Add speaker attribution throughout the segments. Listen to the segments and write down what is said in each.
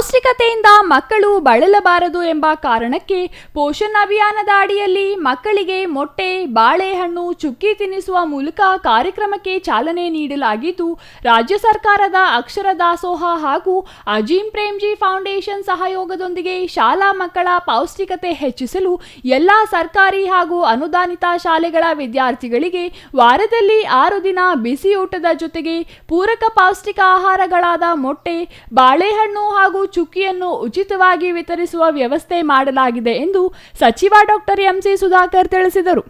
Speaker 1: ಅಪೌಷ್ಟಿಕತೆಯಿಂದ ಮಕ್ಕಳು ಬಳಲಬಾರದು ಎಂಬ ಕಾರಣಕ್ಕೆ ಪೋಷಣ್ ಅಭಿಯಾನದ ಅಡಿಯಲ್ಲಿ ಮಕ್ಕಳಿಗೆ ಮೊಟ್ಟೆ, ಬಾಳೆಹಣ್ಣು, ಚುಕ್ಕಿ ತಿನ್ನಿಸುವ ಮೂಲಕ ಕಾರ್ಯಕ್ರಮಕ್ಕೆ ಚಾಲನೆ ನೀಡಲಾಗಿದ್ದು, ರಾಜ್ಯ ಸರ್ಕಾರದ ಅಕ್ಷರ ದಾಸೋಹ ಹಾಗೂ ಅಜೀಂ ಪ್ರೇಮ್ಜಿ ಫೌಂಡೇಶನ್ ಸಹಯೋಗದೊಂದಿಗೆ ಶಾಲಾ ಮಕ್ಕಳ ಪೌಷ್ಟಿಕತೆ ಹೆಚ್ಚಿಸಲು ಎಲ್ಲ ಸರ್ಕಾರಿ ಹಾಗೂ ಅನುದಾನಿತ ಶಾಲೆಗಳ ವಿದ್ಯಾರ್ಥಿಗಳಿಗೆ ವಾರದಲ್ಲಿ ಆರು ದಿನ ಬಿಸಿಯೂಟದ ಜೊತೆಗೆ ಪೂರಕ ಪೌಷ್ಟಿಕ ಆಹಾರಗಳಾದ ಮೊಟ್ಟೆ, ಬಾಳೆಹಣ್ಣು ಹಾಗೂ ಚುಕ್ಕಿಯನ್ನು ಉಚಿತವಾಗಿ ವಿತರಿಸುವ ವ್ಯವಸ್ಥೆ ಮಾಡಲಾಗಿದೆ ಎಂದು ಸಚಿವ ಡಾಕ್ಟರ್ ಎಂಸಿ ಸುಧಾಕರ್ ತಿಳಿಸಿದರು.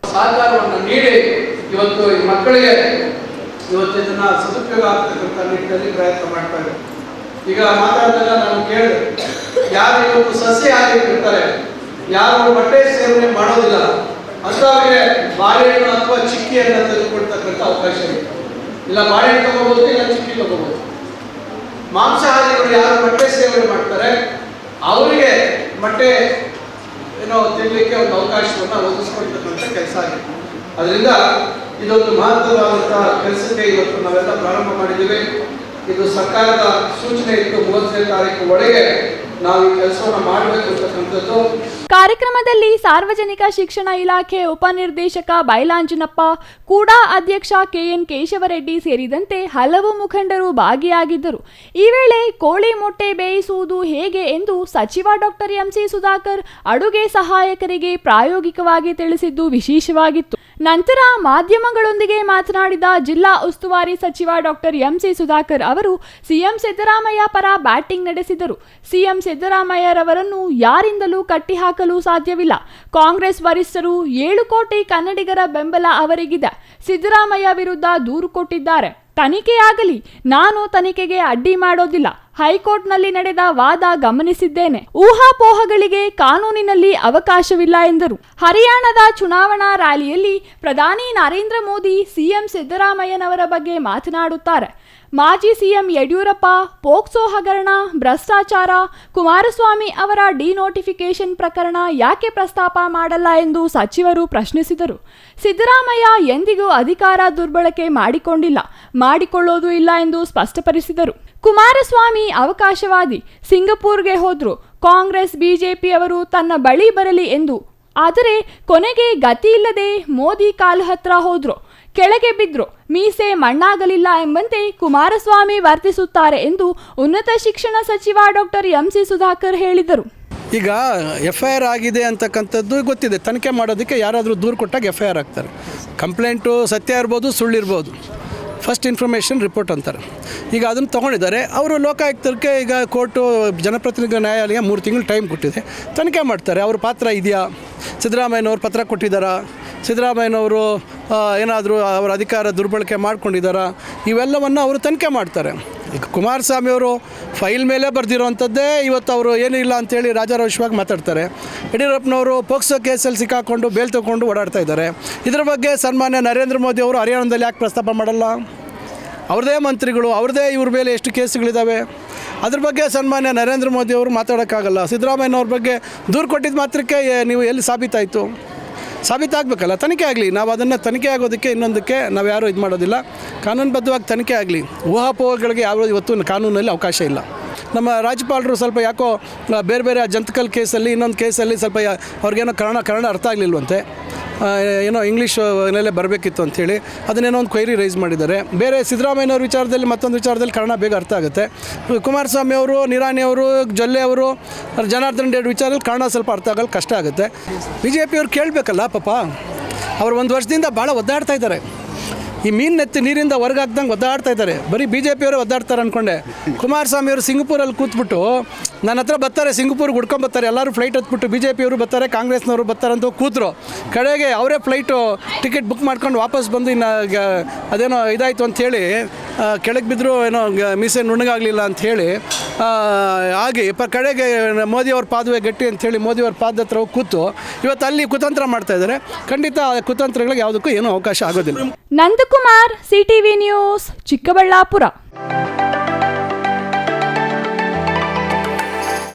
Speaker 2: ಈಗ ಮಾತಾಡಿದಾಗ ನಾನು ಕೇಳಿದೆ, ಯಾರು ಇವತ್ತು ಸಸ್ಯಾಹಾರಿ ಆಗಿರ್ತಾರೆ ಯಾರು ಬಟ್ಟೆ ಸೇವನೆ ಮಾಡೋದಿಲ್ಲ? ಅಂಥವ್ರಿಗೆ ಬಾಳೆಹಣ್ಣು ಅಥವಾ ಚಿಕ್ಕಿಯನ್ನು ತೆಗೆದುಕೊಡ್ತಕ್ಕಂಥ ಅವಕಾಶ ಇದೆ. ಇಲ್ಲ, ಬಾಳೆಹಣ್ಣು ತಗೋಬಹುದು ಇಲ್ಲ, ಚಿಕ್ಕಿ ತಗೋಬಹುದು ಮಾಂಸಾಹಾರಿಗಳು ಯಾರು ಸೇವನೆ ಮಾಡ್ತಾರೆ. ಅವರಿಗೆ ಮೊಟ್ಟೆ ಏನೋ ತಿನ್ನಲಿಕ್ಕೆ ಒಂದು ಅವಕಾಶವನ್ನು ಒದಗಿಸ್ಕೊಳ್ತಕ್ಕಂಥ ಕೆಲಸ ಆಗಿತ್ತು ಅದರಿಂದ ಇದೊಂದು ಮಹತ್ವವಾದಂತಹ ಕೆಲಸಕ್ಕೆ ಇವತ್ತು ನಾವೆಲ್ಲ ಪ್ರಾರಂಭ ಮಾಡಿದ್ದೀವಿ. ಇದು ಸರ್ಕಾರದ ಸೂಚನೆ ಇತ್ತು ಮೂವತ್ತನೇ ತಾರೀಕು ಒಳಗೆ ನಾವು ಈ ಕೆಲಸವನ್ನು ಮಾಡಬೇಕು ಅಂತಕ್ಕಂಥದ್ದು
Speaker 1: ಕಾರ್ಯಕ್ರಮದಲ್ಲಿ ಸಾರ್ವಜನಿಕ ಶಿಕ್ಷಣ ಇಲಾಖೆ ಉಪನಿರ್ದೇಶಕ ಬೈಲಾಂಜನಪ್ಪ, ಕೂಡ ಅಧ್ಯಕ್ಷ ಕೆಎನ್ ಕೇಶವರೆಡ್ಡಿ ಸೇರಿದಂತೆ ಹಲವು ಮುಖಂಡರು ಭಾಗಿಯಾಗಿದ್ದರು. ಈ ವೇಳೆ ಕೋಳಿ ಮೊಟ್ಟೆ ಬೇಯಿಸುವುದು ಹೇಗೆ ಎಂದು ಸಚಿವ ಡಾಕ್ಟರ್ ಎಂಸಿ ಸುಧಾಕರ್ ಅಡುಗೆ ಸಹಾಯಕರಿಗೆ ಪ್ರಾಯೋಗಿಕವಾಗಿ ತಿಳಿಸಿದ್ದು ವಿಶೇಷವಾಗಿತ್ತು. ನಂತರ ಮಾಧ್ಯಮಗಳೊಂದಿಗೆ ಮಾತನಾಡಿದ ಜಿಲ್ಲಾ ಉಸ್ತುವಾರಿ ಸಚಿವ ಡಾಕ್ಟರ್ ಎಂಸಿ ಸುಧಾಕರ್ ಅವರು, ಸಿಎಂ ಸಿದ್ದರಾಮಯ್ಯ ಪರ ಬ್ಯಾಟಿಂಗ್ ನಡೆಸಿದರು. ಸಿಎಂ ಸಿದ್ದರಾಮಯ್ಯರವರನ್ನು ಯಾರಿಂದಲೂ ಕಟ್ಟಿಹಾಕಲು ಸಾಧ್ಯವಿಲ್ಲ. ಕಾಂಗ್ರೆಸ್ ವರಿಷ್ಠರು ಏಳು ಕೋಟಿ ಕನ್ನಡಿಗರ ಬೆಂಬಲ ಅವರಿಗಿದೆ. ಸಿದ್ದರಾಮಯ್ಯ ವಿರುದ್ಧ ದೂರು ಕೊಟ್ಟಿದ್ದಾರೆ. ತನಿಖೆಯಾಗಲಿ. ನಾನು ತನಿಖೆಗೆ ಅಡ್ಡಿ ಮಾಡೋದಿಲ್ಲ. ಹೈಕೋರ್ಟ್ನಲ್ಲಿ ನಡೆದ ವಾದ ಗಮನಿಸಿದ್ದೇನೆ. ಊಹಾಪೋಹಗಳಿಗೆ ಕಾನೂನಿನಲ್ಲಿ ಅವಕಾಶವಿಲ್ಲ ಎಂದರು. ಹರಿಯಾಣದ ಚುನಾವಣಾ ರ್ಯಾಲಿಯಲ್ಲಿ ಪ್ರಧಾನಿ ನರೇಂದ್ರ ಮೋದಿ, ಸಿಎಂ ಸಿದ್ದರಾಮಯ್ಯನವರ ಬಗ್ಗೆ ಮಾತನಾಡುತ್ತಾರೆ. ಮಾಜಿ ಸಿಎಂ ಯಡಿಯೂರಪ್ಪ, ಪೋಕ್ಸೋ ಹಗರಣ, ಭ್ರಷ್ಟಾಚಾರ, ಕುಮಾರಸ್ವಾಮಿ ಅವರ ಡಿನೋಟಿಫಿಕೇಶನ್ ಪ್ರಕರಣ ಯಾಕೆ ಪ್ರಸ್ತಾಪ ಮಾಡಲ್ಲ ಎಂದು ಸಚಿವರು ಪ್ರಶ್ನಿಸಿದರು. ಸಿದ್ದರಾಮಯ್ಯ ಎಂದಿಗೂ ಅಧಿಕಾರ ದುರ್ಬಳಕೆ ಮಾಡಿಕೊಂಡಿಲ್ಲ, ಮಾಡಿಕೊಳ್ಳೋದು ಇಲ್ಲ ಎಂದು ಸ್ಪಷ್ಟಪಡಿಸಿದರು. ಕುಮಾರಸ್ವಾಮಿ ಅವಕಾಶವಾದಿ, ಸಿಂಗಪೂರ್ಗೆ ಹೋದ್ರು, ಕಾಂಗ್ರೆಸ್, ಬಿಜೆಪಿ ಅವರು ತನ್ನ ಬಳಿ ಬರಲಿ ಎಂದು, ಆದರೆ ಕೊನೆಗೆ ಗತಿ ಇಲ್ಲದೆ ಮೋದಿ ಕಾಲು ಹತ್ರ ಹೋದ್ರು. ಕೆಳಗೆ ಬಿದ್ರು. ಮೀಸೆ ಮಣ್ಣಾಗಲಿಲ್ಲ ಎಂಬಂತೆ ಕುಮಾರಸ್ವಾಮಿ ವರ್ತಿಸುತ್ತಾರೆ ಎಂದು ಉನ್ನತ ಶಿಕ್ಷಣ ಸಚಿವ ಡಾಕ್ಟರ್ ಎಂಸಿ ಸುಧಾಕರ್ ಹೇಳಿದರು.
Speaker 3: ಈಗ ಎಫ್ ಐ ಆರ್ ಆಗಿದೆ ಅಂತಕ್ಕಂಥದ್ದು ಗೊತ್ತಿದೆ. ತನಿಖೆ ಮಾಡೋದಕ್ಕೆ ಯಾರಾದರೂ ದೂರು ಕೊಟ್ಟಾಗ ಎಫ್ ಐ ಆರ್ ಆಗ್ತಾರೆ ಕಂಪ್ಲೇಂಟು ಸತ್ಯ ಇರ್ಬೋದು ಸುಳ್ಳಿರ್ಬೋದು ಫಸ್ಟ್ ಇನ್ಫಾರ್ಮೇಷನ್ ರಿಪೋರ್ಟ್ ಅಂತಾರೆ. ಈಗ ಅದನ್ನು ತೊಗೊಂಡಿದ್ದಾರೆ. ಅವರು ಲೋಕಾಯುಕ್ತಕ್ಕೆ ಈಗ ಕೋರ್ಟು ಜನಪ್ರತಿನಿಧಿ ನ್ಯಾಯಾಲಯ ಮೂರು ತಿಂಗಳು ಟೈಮ್ ಕೊಟ್ಟಿದೆ. ತನಿಖೆ ಮಾಡ್ತಾರೆ. ಅವ್ರ ಪಾತ್ರ ಇದೆಯಾ? ಸಿದ್ದರಾಮಯ್ಯನವ್ರು ಪತ್ರ ಕೊಟ್ಟಿದ್ದಾರಾ? ಸಿದ್ದರಾಮಯ್ಯನವರು ಏನಾದರೂ ಅವರ ಅಧಿಕಾರ ದುರ್ಬಳಕೆ ಮಾಡ್ಕೊಂಡಿದ್ದಾರಾ? ಇವೆಲ್ಲವನ್ನು ಅವರು ತನಿಖೆ ಮಾಡ್ತಾರೆ. ಈಗ ಕುಮಾರಸ್ವಾಮಿ ಅವರು ಫೈಲ್ ಮೇಲೆ ಬರೆದಿರೋವಂಥದ್ದೇ ಇವತ್ತು ಅವರು ಏನಿಲ್ಲ ಅಂತೇಳಿ ರಾಜಾರೋಷವಾಗಿ ಮಾತಾಡ್ತಾರೆ. ಯಡಿಯೂರಪ್ಪನವರು ಪೋಕ್ಸೋ ಕೇಸಲ್ಲಿ ಸಿಕ್ಕಾಕೊಂಡು ಬೇಲ್ ತಗೊಂಡು ಓಡಾಡ್ತಾ ಇದ್ದಾರೆ. ಇದರ ಬಗ್ಗೆ ಸನ್ಮಾನ್ಯ ನರೇಂದ್ರ ಮೋದಿ ಅವರು ಹರಿಯಾಣದಲ್ಲಿ ಯಾಕೆ ಪ್ರಸ್ತಾಪ ಮಾಡಲ್ಲ? ಅವ್ರದೇ ಮಂತ್ರಿಗಳು, ಅವ್ರದೇ ಇವ್ರ ಮೇಲೆ ಎಷ್ಟು ಕೇಸುಗಳಿದ್ದಾವೆ ಅದ್ರ ಬಗ್ಗೆ ಸನ್ಮಾನ್ಯ ನರೇಂದ್ರ ಮೋದಿ ಅವರು ಮಾತಾಡೋಕ್ಕಾಗಲ್ಲ. ಸಿದ್ದರಾಮಯ್ಯನವ್ರ ಬಗ್ಗೆ ದೂರು ಕೊಟ್ಟಿದ್ದ ಮಾತ್ರಕ್ಕೆ ನೀವು ಎಲ್ಲಿ ಸಾಬೀತಾಯಿತು? ಸಾಬೀತಾಗಬೇಕಲ್ಲ ತನಿಖೆ ಆಗಲಿ. ನಾವು ಅದನ್ನು ತನಿಖೆ ಆಗೋದಕ್ಕೆ ಇನ್ನೊಂದಕ್ಕೆ ನಾವು ಯಾರೂ ಇದು ಮಾಡೋದಿಲ್ಲ. ಕಾನೂನುಬದ್ಧವಾಗಿ ತನಿಖೆ ಆಗಲಿ. ಊಹಾಪೋಹಗಳಿಗೆ ಯಾವ ಇವತ್ತು ಕಾನೂನಲ್ಲಿ ಅವಕಾಶ ಇಲ್ಲ. ನಮ್ಮ ರಾಜ್ಯಪಾಲರು ಸ್ವಲ್ಪ ಯಾಕೋ ಬೇರೆ ಬೇರೆ ಜಂತಕಲ್ ಕೇಸಲ್ಲಿ, ಇನ್ನೊಂದು ಕೇಸಲ್ಲಿ ಸ್ವಲ್ಪ ಅವ್ರಿಗೇನೋ ಕನ್ನಡ ಕನ್ನಡ ಅರ್ಥ ಆಗಲಿಲ್ವಂತೆ. ಏನೋ ಇಂಗ್ಲೀಷ್ ಬರಬೇಕಿತ್ತು ಅಂಥೇಳಿ ಅದನ್ನೇನೋ ಒಂದು ಕ್ವೈರಿ ರೈಸ್ ಮಾಡಿದ್ದಾರೆ. ಬೇರೆ ಸಿದ್ದರಾಮಯ್ಯನವ್ರ ವಿಚಾರದಲ್ಲಿ ಮತ್ತೊಂದು ವಿಚಾರದಲ್ಲಿ ಕನ್ನಡ ಬೇಗ ಅರ್ಥ ಆಗುತ್ತೆ. ಕುಮಾರಸ್ವಾಮಿ ಅವರು, ನಿರಾಣಿ ಅವರು, ಜೊಲ್ಲೆ ಅವರು, ಜನಾರ್ದನ್ ರೆಡ್ಡಿ ವಿಚಾರದಲ್ಲಿ ಕನ್ನಡ ಸ್ವಲ್ಪ ಅರ್ಥ ಆಗಲು ಕಷ್ಟ ಆಗುತ್ತೆ. ಬಿ ಜೆ ಪಿಯವ್ರು ಕೇಳಬೇಕಲ್ಲ ಪಾಪ. ಅವ್ರು ಒಂದು ವರ್ಷದಿಂದ ಭಾಳ ಒದ್ದಾಡ್ತಾ ಇದ್ದಾರೆ. ಈ ಮೀನು ನೆತ್ತಿ ನೀರಿಂದ ಹೊರಗಾಕ್ದಂಗೆ ಒದ್ದಾಡ್ತಾ ಇದ್ದಾರೆ. ಬರೀ ಬಿ ಜೆ ಪಿಯವರು ಒದ್ದಾಡ್ತಾರೆ ಅಂದ್ಕೊಂಡೆ ಕುಮಾರಸ್ವಾಮಿ ಅವರು ಸಿಂಗಪೂರಲ್ಲಿ ಕೂತ್ಬಿಟ್ಟು, ನನ್ನ ಹತ್ರ ಬರ್ತಾರೆ ಸಿಂಗಪೂರ್ಗೆ ಹುಡ್ಕೊಂಡ್ ಬರ್ತಾರೆ, ಎಲ್ಲರೂ ಫ್ಲೈಟ್ ಹತ್ಬಿಟ್ಟು ಬಿ ಜೆ ಪಿಯವರು ಬರ್ತಾರೆ, ಕಾಂಗ್ರೆಸ್ನವರು ಬರ್ತಾರೆ ಅಂತ ಕೂತರು. ಕಡೆಗೆ ಅವರೇ ಫ್ಲೈಟು ಟಿಕೆಟ್ ಬುಕ್ ಮಾಡ್ಕೊಂಡು ವಾಪಸ್ ಬಂದು ಇನ್ನು ಅದೇನೋ ಇದಾಯಿತು ಅಂಥೇಳಿ ಕೆಳಗೆ ಬಿದ್ದರೂ ಏನೋ ಮೀಸೆ ನುಣ್ಣಗಾಗಲಿಲ್ಲ ಹೇಳಿ ಹಾಗೆ ಪ ಕಡೆಗೆ ಮೋದಿಯವ್ರ ಪಾದವೇ ಗಟ್ಟಿ ಅಂಥೇಳಿ ಮೋದಿಯವ್ರ ಪಾದ ಹತ್ರ ಕೂತು, ಇವತ್ತು ಅಲ್ಲಿ ಕುತಂತ್ರ ಮಾಡ್ತಾ ಇದ್ದಾರೆ. ಖಂಡಿತ ಕುತಂತ್ರಗಳಿಗೆ ಯಾವುದಕ್ಕೂ ಏನೂ ಅವಕಾಶ ಆಗೋದಿಲ್ಲ.
Speaker 1: Nandakumar CTV news, Chikkaballapur.